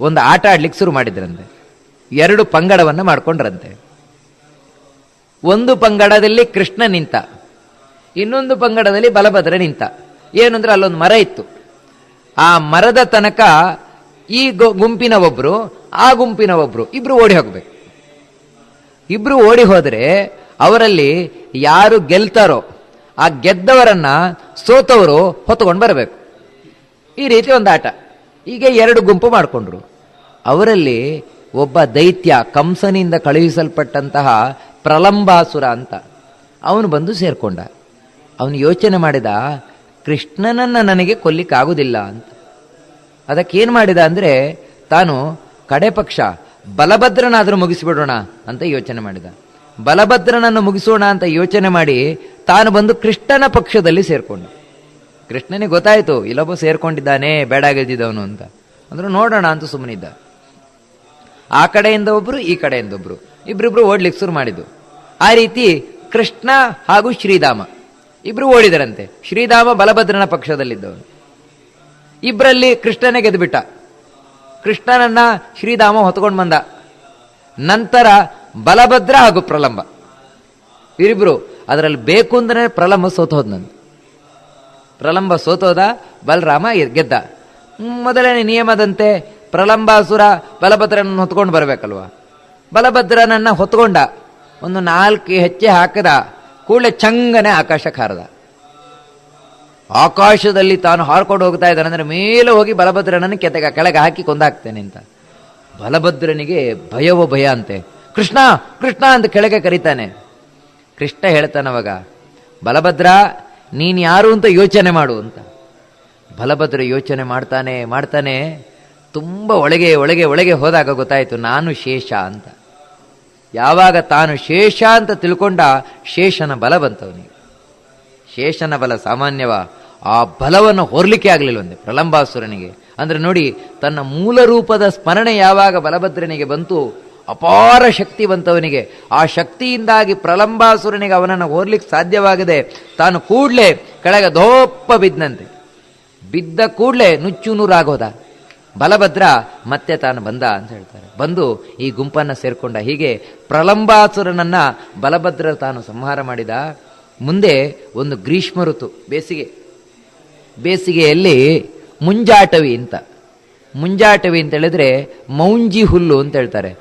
ಒಂದು ಆಟ ಆಡ್ಲಿಕ್ಕೆ ಶುರು ಮಾಡಿದ್ರಂತೆ. ಎರಡು ಪಂಗಡವನ್ನ ಮಾಡ್ಕೊಂಡ್ರಂತೆ. ಒಂದು ಪಂಗಡದಲ್ಲಿ ಕೃಷ್ಣ ನಿಂತ, ಇನ್ನೊಂದು ಪಂಗಡದಲ್ಲಿ ಬಲಭದ್ರ ನಿಂತ. ಏನಂದ್ರೆ ಅಲ್ಲೊಂದು ಮರ ಇತ್ತು. ಆ ಮರದ ತನಕ ಈ ಗುಂಪಿನ ಒಬ್ರು, ಆ ಗುಂಪಿನ ಒಬ್ರು ಇಬ್ರು ಓಡಿ ಹೋಗ್ಬೇಕು. ಇಬ್ರು ಓಡಿ ಹೋದ್ರೆ ಅವರಲ್ಲಿ ಯಾರು ಗೆಲ್ತಾರೋ ಆ ಗೆದ್ದವರನ್ನ ಸೋತವರು ಹೊತ್ತುಕೊಂಡು ಬರಬೇಕು. ಈ ರೀತಿ ಒಂದು ಆಟ. ಹೀಗೆ ಎರಡು ಗುಂಪು ಮಾಡಿಕೊಂಡ್ರು. ಅವರಲ್ಲಿ ಒಬ್ಬ ದೈತ್ಯ ಕಂಸನಿಂದ ಕಳುಹಿಸಲ್ಪಟ್ಟಂತಹ ಪ್ರಲಂಬಾಸುರ ಅಂತ. ಅವನು ಬಂದು ಸೇರ್ಕೊಂಡ. ಅವನು ಯೋಚನೆ ಮಾಡಿದ, ಕೃಷ್ಣನನ್ನು ನನಗೆ ಕೊಲ್ಲಿಕ್ಕಾಗೋದಿಲ್ಲ ಅಂತ. ಅದಕ್ಕೇನು ಮಾಡಿದ ಅಂದ್ರೆ, ತಾನು ಕಡೆ ಪಕ್ಷ, ಬಲಭದ್ರನಾದರೂ ಮುಗಿಸಿಬಿಡೋಣ ಅಂತ ಯೋಚನೆ ಮಾಡಿದ. ಬಲಭದ್ರನನ್ನು ಮುಗಿಸೋಣ ಅಂತ ಯೋಚನೆ ಮಾಡಿ, ತಾನು ಬಂದು ಕೃಷ್ಣನ ಪಕ್ಷದಲ್ಲಿ ಸೇರ್ಕೊಂಡ. ಕೃಷ್ಣನಿಗೆ ಗೊತ್ತಾಯಿತು, ಇಲ್ಲೊಬ್ಬ ಸೇರ್ಕೊಂಡಿದ್ದಾನೆ, ಬೇಡ ಗೆದ್ದಿದ್ದವನು ಅಂತ. ಅಂದ್ರೆ, ನೋಡೋಣ ಅಂತ ಸುಮ್ಮನಿದ್ದ. ಆ ಕಡೆಯಿಂದ ಒಬ್ರು, ಈ ಕಡೆಯಿಂದ ಒಬ್ರು. ಇಬ್ಬರಿಬ್ರು ಓಡ್ಲಿಕ್ಕೆ ಶುರು ಮಾಡಿದ್ದು. ಆ ರೀತಿ ಕೃಷ್ಣ ಹಾಗೂ ಶ್ರೀಧಾಮ. ಇಬ್ರು ಓಡಿದರಂತೆ. ಶ್ರೀಧಾಮ ಬಲಭದ್ರನ ಪಕ್ಷದಲ್ಲಿದ್ದವನು. ಇಬ್ಬರಲ್ಲಿ ಕೃಷ್ಣನೇ ಗೆದ್ದುಬಿಟ್ಟ ಕೃಷ್ಣನನ್ನ ಶ್ರೀಧಾಮ ಹೊತ್ಕೊಂಡು ಬಂದ. ನಂತರ ಬಲಭದ್ರ ಹಾಗೂ ಪ್ರಲಂಬ. ಇವರಿಬ್ರು ಅದರಲ್ಲಿ ಬೇಕು ಅಂದ್ರೆ ಪ್ರಲಂಬ ಸೋತೋದ್ನಂತೆ. ಪ್ರಲಂಬ ಸೋತೋದ ಬಲರಾಮ ಗೆದ್ದ. ಮೊದಲನೇ ನಿಯಮದಂತೆ ಪ್ರಲಂಬಾಸುರ ಬಲಭದ್ರನನ್ನು ಹೊತ್ಕೊಂಡು ಬರಬೇಕಲ್ವ? ಬಲಭದ್ರನನ್ನು ಹೊತ್ಕೊಂಡ. ಒಂದು ನಾಲ್ಕು ಹೆಜ್ಜೆ ಹಾಕದ. ಕೂಡಲೇ ಚಂಗನೆ ಆಕಾಶ ಹಾರದ ಆಕಾಶದಲ್ಲಿ ತಾನು ಹಾರ್ಕೊಂಡು ಹೋಗ್ತಾ ಇದ್ದಾನೆ ಅಂದರೆ ಮೇಲೆ ಹೋಗಿ ಬಲಭದ್ರನನ್ನು ಕೆತೆಗ ಕೆಳಗೆ ಹಾಕಿ ಕೊಂದಾಕ್ತೇನೆ ಅಂತ. ಬಲಭದ್ರನಿಗೆ ಭಯವೋ ಭಯ ಅಂತೆ. ಕೃಷ್ಣ ಕೃಷ್ಣ ಅಂತ ಕೆಳಗೆ ಕರೀತಾನೆ. ಕೃಷ್ಣ ಹೇಳ್ತಾನವಾಗ, ಬಲಭದ್ರ ನೀನ್ ಯಾರು ಅಂತ ಯೋಚನೆ ಮಾಡು ಅಂತ. ಬಲಭದ್ರ ಯೋಚನೆ ಮಾಡ್ತಾನೆ ಮಾಡ್ತಾನೆ, ತುಂಬ ಒಳಗೆ ಒಳಗೆ ಒಳಗೆ ಹೋದಾಗ ಗೊತ್ತಾಯಿತು, ನಾನು ಶೇಷ ಅಂತ. ಯಾವಾಗ ತಾನು ಶೇಷ ಅಂತ ತಿಳ್ಕೊಂಡ ಶೇಷನ ಬಲ ಬಂತವನಿಗೆ ಶೇಷನ ಬಲ ಸಾಮಾನ್ಯವ ಆ ಬಲವನ್ನು ಹೊರಲಿಕ್ಕೆ ಆಗಲಿಲ್ಲವಂತೆ ಪ್ರಲಂಬಾಸುರನಿಗೆ. ಅಂದ್ರೆ ನೋಡಿ, ತನ್ನ ಮೂಲ ರೂಪದ ಸ್ಮರಣೆ ಯಾವಾಗ ಬಲಭದ್ರನಿಗೆ ಬಂತು ಅಪಾರ ಶಕ್ತಿ ಬಂತವನಿಗೆ. ಆ ಶಕ್ತಿಯಿಂದಾಗಿ ಪ್ರಲಂಬಾಸುರನಿಗೆ ಅವನನ್ನು ಹೋರ್ಲಿಕ್ಕೆ ಸಾಧ್ಯವಾಗದೆ ತಾನು ಕೂಡಲೇ ಕೆಳಗೆ ದೋಪ್ಪ ಬಿದ್ದಂತೆ ಬಿದ್ದ ಕೂಡಲೇ ನುಚ್ಚು ನೂರಾಗೋದ. ಬಲಭದ್ರ ಮತ್ತೆ ತಾನು ಬಂದ ಅಂತ ಹೇಳ್ತಾರೆ. ಬಂದು ಈ ಗುಂಪನ್ನು ಸೇರಿಕೊಂಡ ಹೀಗೆ ಪ್ರಲಂಬಾಸುರನನ್ನು ಬಲಭದ್ರ ತಾನು ಸಂಹಾರ ಮಾಡಿದ. ಮುಂದೆ ಒಂದು ಗ್ರೀಷ್ಮ ಋತು, ಬೇಸಿಗೆ. ಬೇಸಿಗೆಯಲ್ಲಿ ಮುಂಜಾಟವಿ ಅಂತ. ಮುಂಜಾಟವಿ ಅಂತ ಹೇಳಿದ್ರೆ ಮೌಂಜಿ ಹುಲ್ಲು ಅಂತ ಹೇಳ್ತಾರೆ.